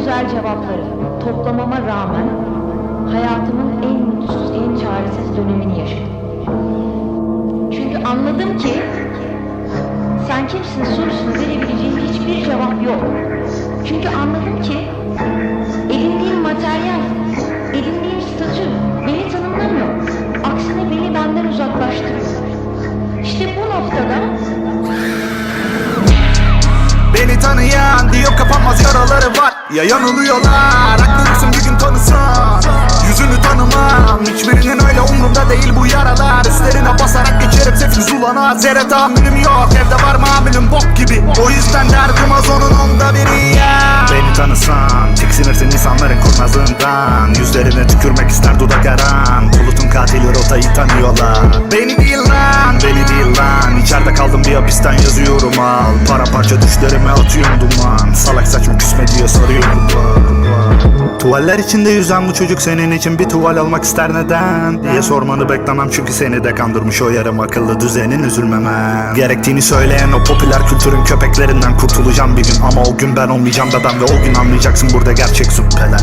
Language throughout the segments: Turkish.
güzel cevapları toplamama rağmen hayatımın en mutsuz, en çaresiz dönemini yaşadım. Çünkü anladım ki sen kimsin sorusunu verebileceğim hiçbir cevap yok. Çünkü anladım ki edindiğim materyal, edindiğim statü beni tanımlamıyor. Aksine beni benden uzaklaştırıyor. İşte bu noktada Beni tanıyan diyor kapanmaz yaraları var Ya yanılıyorlar. Haklısın bir gün tanısan Yüzünü tanımam. Hiçbirinin öyle umrumda değil bu yaralar. Üstlerine basarak geçerim. Sefil zulana Zerre tahammülüm yok. Evde var mamülüm bok gibi. O yüzden derdim az onun onda biri kurnazlığından Yüzlerine tükürmek ister dudak aran Bulutun katili rotayı tanıyorlar. Beni değil lan beni değil lan. İçeride kaldım bir hapisten yazıyorum al. Paramparça düşlerime atıyorum duman. Salak saçma küsme diye soruyorum Tuvaller içinde yüzen bu çocuk senin için bir tuval almak ister neden? Diye sormanı beklemem çünkü seni de kandırmış o yarım akıllı düzenin üzülmeme. Gerektiğini söyleyen o popüler kültürün köpeklerinden kurtulacağım bir gün. Ama o gün ben olmayacağım ben ve o gün anlayacaksın burada gerçek süppeler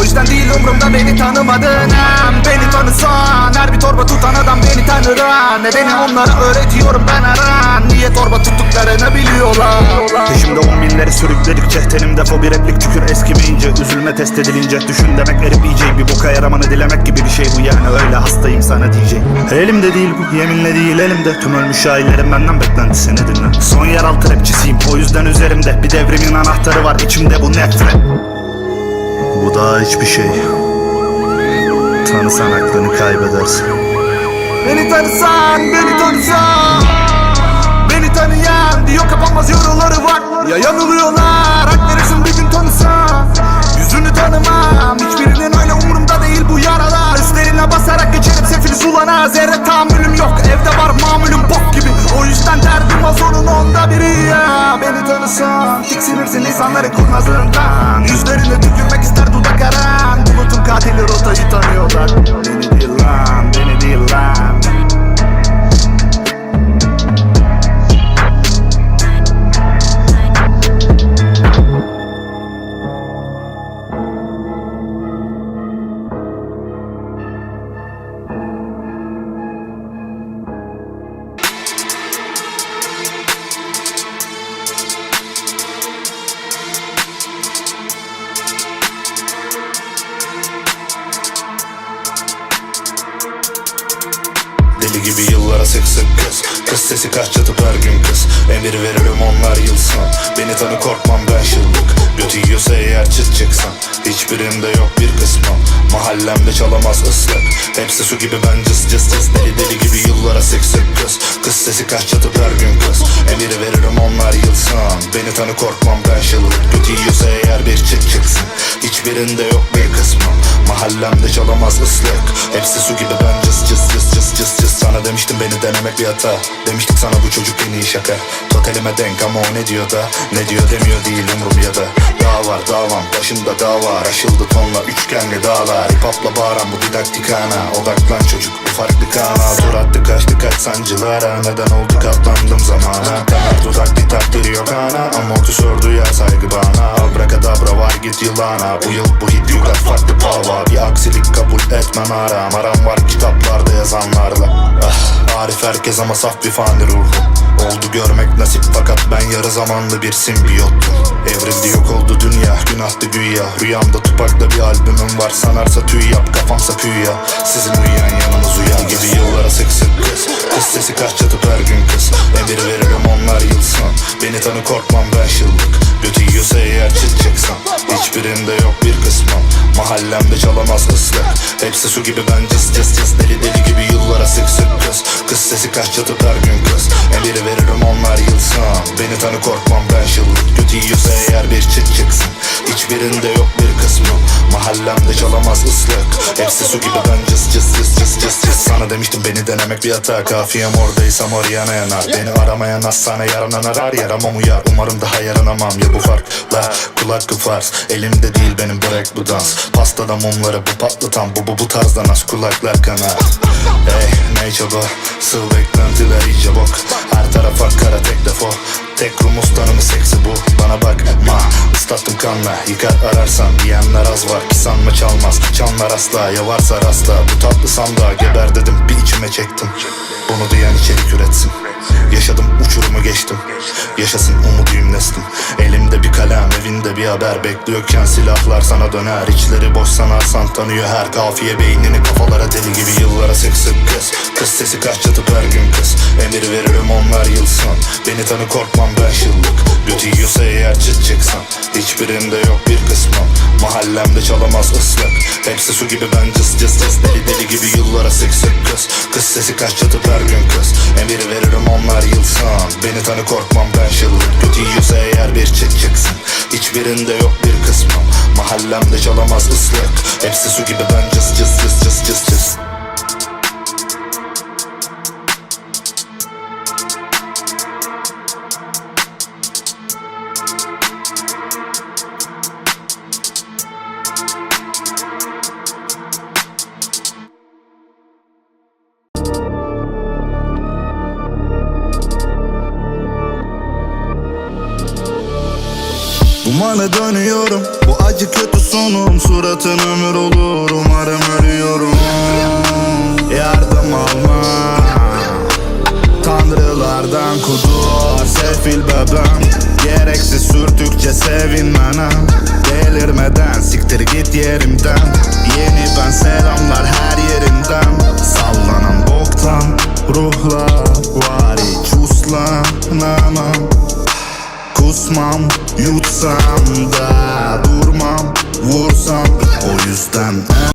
O yüzden değil umurumda beni tanımadın hem Beni tanısan her bir torba tutan adam beni tanır ha. Ne beni onlara öğretiyorum ben aran Niye torba tuttuklarını biliyorlar? Peşimde on binleri sürükledikçe tenimde fobi replik tükür eskimeyince. Üzülme test edilince düşün demek erip yiyecek Bir boka yaramanı dilemek gibi bir şey bu yani öyle hastayım sana diyecek Elimde değil bu yeminle değil elimde. Tüm ölmüş şairlerin benden beklentisini dinle Son yeraltı rapçisiyim o yüzden üzerimde Bir devrimin anahtarı var içimde bu nefret Bu daha hiçbir şey. Tanısan aklını kaybedersin. Beni tanısan, beni tanısan kapanmaz yaraları var. Ya yanılıyorlar hak verirsin bir gün tanısan Yüzünü tanımam. Hiçbirinin öyle umurumda değil bu yaralar. Üstlerine basarak geçerim sefil zulana Zerre tahammülüm yok. Evde var mamülüm bok gibi. O yüzden derdim az onun onda biri ya. Beni tanısan tiksinirsin. İnsanların kurnazlığından Yıllara sık sık kız. Kız sesi kaç yatıp her gün kız. Emir veririm onlar yılsın. Beni tanı korkmam ben şıllık. Götü yiyorsa eğer çıt çıksan Hiçbirinde yok bir kısmı. Mahallemde çalamaz ıslak. Hepsi su gibi ben cız cız cız. Deli deli gibi yıllara sık sık kız. Kız sesi kaç yatıp her gün kız. Emir veririm onlar yılsın. Beni tanı korkmam ben şıllık. Götü yiyorsa eğer bir çıt çıksın. Hiçbirinde yok bir kısmı. Mahallemde çalamaz ıslak. Hepsi su gibi ben Sana demiştim beni denemek bir hata. Demiştik sana bu çocuk en iyi şaka. Totalime denk ama o ne diyor da? Ne diyor demiyor değil umrum ya da var davam başımda dağ var. Aşıldı tonla üçgenli dağlar. Hip hopla bağıran bu didaktik ana. Odaklan çocuk bu farklı kana. Tur attı kaçtı kaç sancılara Neden oldu katlandım zamana? Temel tuzak bir takdiri yok ana. Amortisör duyar saygı bana. Abrakadabra var git yılana. Bu yıl bu hit yugat farklı pava. Bir aksilik kabul etmem aram Aram var kitaplarda yazanlarla. Ah, Arif herkes ama saf bir fani ruhu Oldu görmek nasip fakat ben yarı zamanlı bir simbiyottum Evrildi yok oldu günahtı güya. Rüyamda tupakla bir albümüm var. Sanarsa tüy yap kafamsa püya Sizin uyuyan yanınız uyan gibi yıllara sık kız. Kız sesi kaç yatıp her gün kız. Emir veririm onlar yılsın. Beni tanı korkmam ben şıllık. Götü yiyorsa eğer çıksan Hiçbirinde yok bir kısmım Mahallemde çalamaz ıslak. Hepsi su gibi ben cız cız cız. Deli deli gibi yıllara sık sık kız. Kız sesi kaç yatıp her gün kız. Emir veririm onlar yılsın Beni tanı korkmam ben şıllık Götü yiyorsa eğer bir çıt çıksın. Hiçbirinde yok bir kısmım Mahallemde çalamaz ıslak. Hepsi su gibi ben cız cız cız cız cız cız. Sana demiştim beni denemek bir hata Kafiyem oradaysam oraya yanar. Beni aramayan hastane yaranan arar Yaramam uyar. Umarım daha yaranamam Ya bu farkla kulak kıfars Elimde değil benim bırak bu dans. Pastada mumları bu patlatan Bu bu bu tarzdan az kulaklar kanar. Ey Değiştirmeye çaba Sığ beklentiler iyice bok. Her tarafa kara tek defo. Tek rumus tanımı seksi bu. Bana bakma ıslattım kanla. Yıkar ararsan diyenler az var Ki sanma çalmaz. Çanlar asla Ya varsa rastla bu tatlı sandığa Geber dedim bir içime çektim. Bunu diyen içerik üretsin. Yaşadım uçurumu geçtim. Yaşasın umuduyum neslim Elimde bir kalem evinde bir haber Bekliyorken silahlar sana döner. İçleri boş sanarsan tanıyor her kafiye Beynini. Kafalara deli gibi yıllara sık sık kız. Kız sesi kaç yatıp her gün kız. Emir veririm onlar yılsın. Beni tanı korkmam beş yıllık. Götü yiyorsa eğer çıt çıksan Hiçbirinde yok bir kısmım Mahallemde çalamaz ıslak. Hepsi su gibi ben cız cız cız. Deli deli gibi yıllara sık sık kız. Kız sesi kaç yatıp her gün kız. Emir veririm onlar yılsın. Beni tanı korkmam ben şıllık Götü yiyorsa eğer bir çıt çıksın Hiçbirinde yok Mahallemde çalamaz ıslak. Hepsi su gibi ben cız cız cız cız cız cız. Dumana dönüyorum Acı kötü sonum suratın ömür olur. Umarım ölüyorum. Yardım alma. Tanrılardan kudur Sefil bebeğim Gereksiz sürtükçe sevinmene Delirmeden siktir git yerimden. Yeni ben selamlar her yerimden Sallanan boktan ruhlar. Susmam yutsam da durmam Vursam o yüzden.